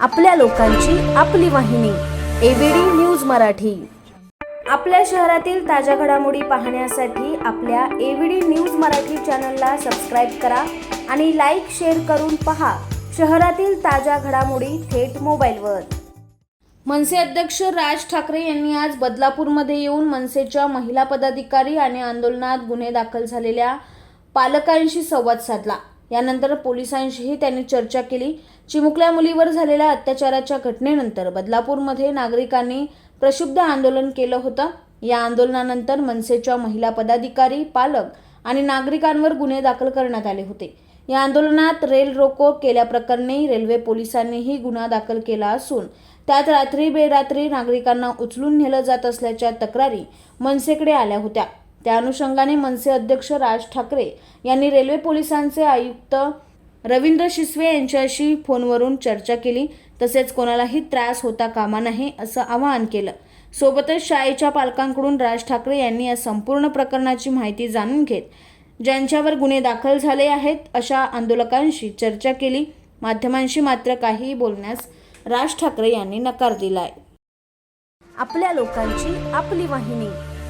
आपल्या लोकांची आपली वाहिनी एबीडी न्यूज मराठी. आपल्या शहरातील ताज्या घडामोडी पाहण्यासाठी आपल्या एबीडी न्यूज मराठी चॅनलला सबस्क्राईब करा आणि लाईक शेअर करून पहा शहरातील ताज्या घडामोडी थेट मोबाईलवर. मनसे अध्यक्ष राज ठाकरे यांनी आज बदलापूरमध्ये येऊन मनसेच्या महिला पदाधिकारी आणि आंदोलनात गुन्हे दाखल झालेल्या पालकांशी संवाद साधला. यानंतर पोलिसांशीही त्यांनी चर्चा केली. चिमुकल्या मुलीवर झालेल्या अत्याचाराच्या घटनेनंतर बदलापूरमध्ये नागरिकांनी प्रक्षुब्ध आंदोलन केलं होतं. या आंदोलनानंतर मनसेच्या महिला पदाधिकारी पालक आणि नागरिकांवर गुन्हे दाखल करण्यात आले होते. या आंदोलनात रेल रोको केल्याप्रकरणी रेल्वे पोलिसांनीही गुन्हा दाखल केला असून त्यात रात्री बेरात्री नागरिकांना उचलून नेलं जात असल्याच्या तक्रारी मनसेकडे आल्या होत्या. त्या अनुषंगाने मनसे अध्यक्ष राज ठाकरे यांनी रेल्वे पोलिसांचे आयुक्त रवींद्र शिसवे यांच्याशी फोनवरून चर्चा केली. तसेच कोणालाही त्रास होता कामा नये असं आवाहन केलं. सोबतच शाळेच्या पालकांकडून राज ठाकरे यांनी या संपूर्ण प्रकरणाची माहिती जाणून घेत ज्यांच्यावर गुन्हे दाखल झाले आहेत अशा आंदोलकांशी चर्चा केली. माध्यमांशी मात्र काहीही बोलण्यास राज ठाकरे यांनी नकार दिलाय. आपल्या लोकांची आपली वाहिनी.